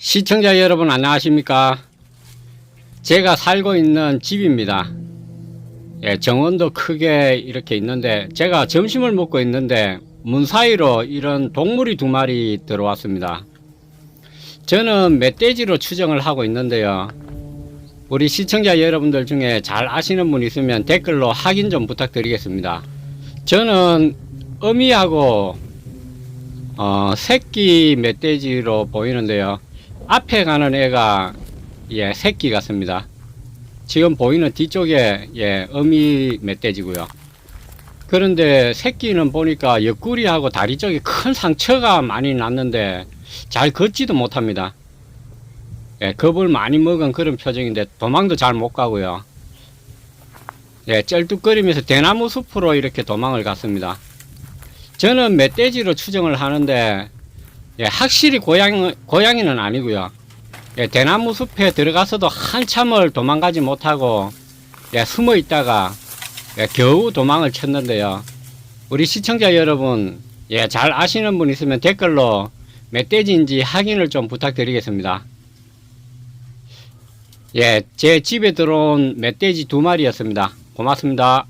시청자 여러분 안녕하십니까? 제가 살고 있는 집입니다. 예, 정원도 크게 이렇게 있는데 제가 점심을 먹고 있는데 문 사이로 이런 동물이 두 마리 들어왔습니다. 저는 멧돼지로 추정을 하고 있는데요. 우리 시청자 여러분들 중에 잘 아시는 분 있으면 댓글로 확인 좀 부탁드리겠습니다. 저는 어미하고 어, 새끼 멧돼지로 보이는데요 앞에 가는 애가 예 새끼 같습니다. 지금 보이는 뒤쪽에 예 어미 멧돼지고요. 그런데 새끼는 보니까 옆구리하고 다리 쪽에 큰 상처가 많이 났는데 잘 걷지도 못합니다. 예, 겁을 많이 먹은 그런 표정인데 도망도 잘 못 가고요. 예, 쩔뚝거리면서 대나무 숲으로 이렇게 도망을 갔습니다. 저는 멧돼지로 추정을 하는데 예, 확실히 고양, 고양이는 아니고요. 예, 대나무 숲에 들어가서도 한참을 도망가지 못하고 예, 숨어 있다가 예, 겨우 도망을 쳤는데요. 우리 시청자 여러분, 예, 잘 아시는 분 있으면 댓글로 멧돼지인지 확인을 좀 부탁드리겠습니다. 예, 제 집에 들어온 멧돼지 두 마리였습니다. 고맙습니다.